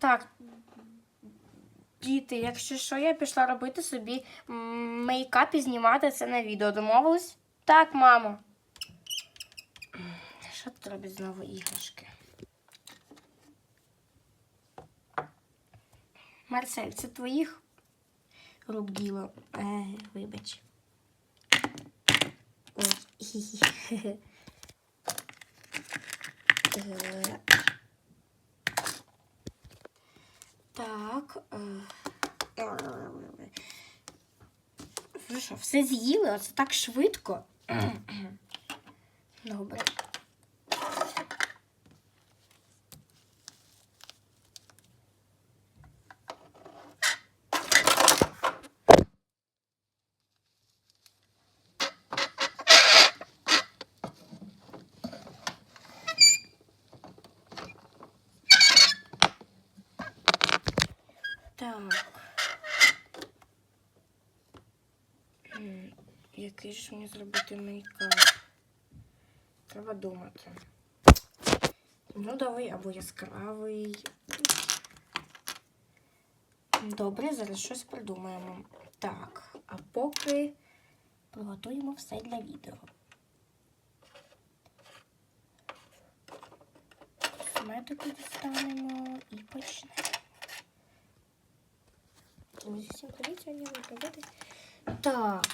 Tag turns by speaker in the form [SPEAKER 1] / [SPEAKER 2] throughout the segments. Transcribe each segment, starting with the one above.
[SPEAKER 1] Так. Діти, якщо що, я пішла робити собі мейкап і знімати це на відео. Домовились? Так, мамо. Що тут робить знову іграшки? Марсель, це твоїх рук діло. Е, вибач. Ой. хі-хі. Е, Так. е, Ви що, все з'їли? Оце так швидко. Добре. Так. Який ж мені зробити мейкап? Треба думати. Ну, давай або яскравий. Добре, зараз щось придумаємо. Так, а поки приготуємо все для відео. Косметику дістанемо і почнемо. Всім привіт, сьогодні ви прийдете. Так.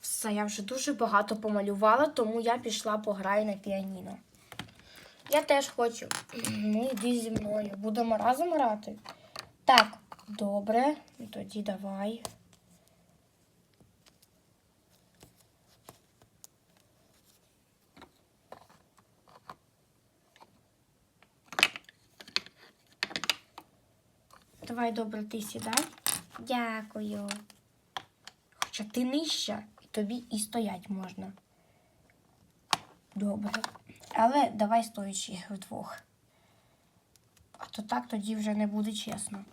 [SPEAKER 1] Все, я вже дуже багато помалювала, тому я пішла пограю на піаніно. Я теж хочу. Ну, йди зі мною. Будемо разом грати. Так, добре. Тоді давай. Давай, добре, ти сідай. Дякую. Хоча ти нижча, і тобі і стоять можна. Добре. Але давай стоячи вдвох. А то так тоді вже не буде чесно.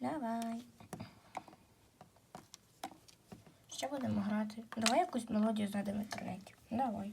[SPEAKER 1] Давай. Ще будемо грати. Давай якусь мелодію знайдемо в інтернеті. Давай.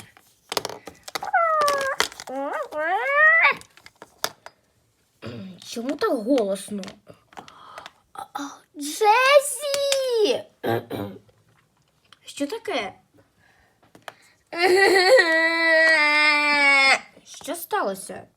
[SPEAKER 1] Чому так голосно? Джесі! Що таке? Що сталося?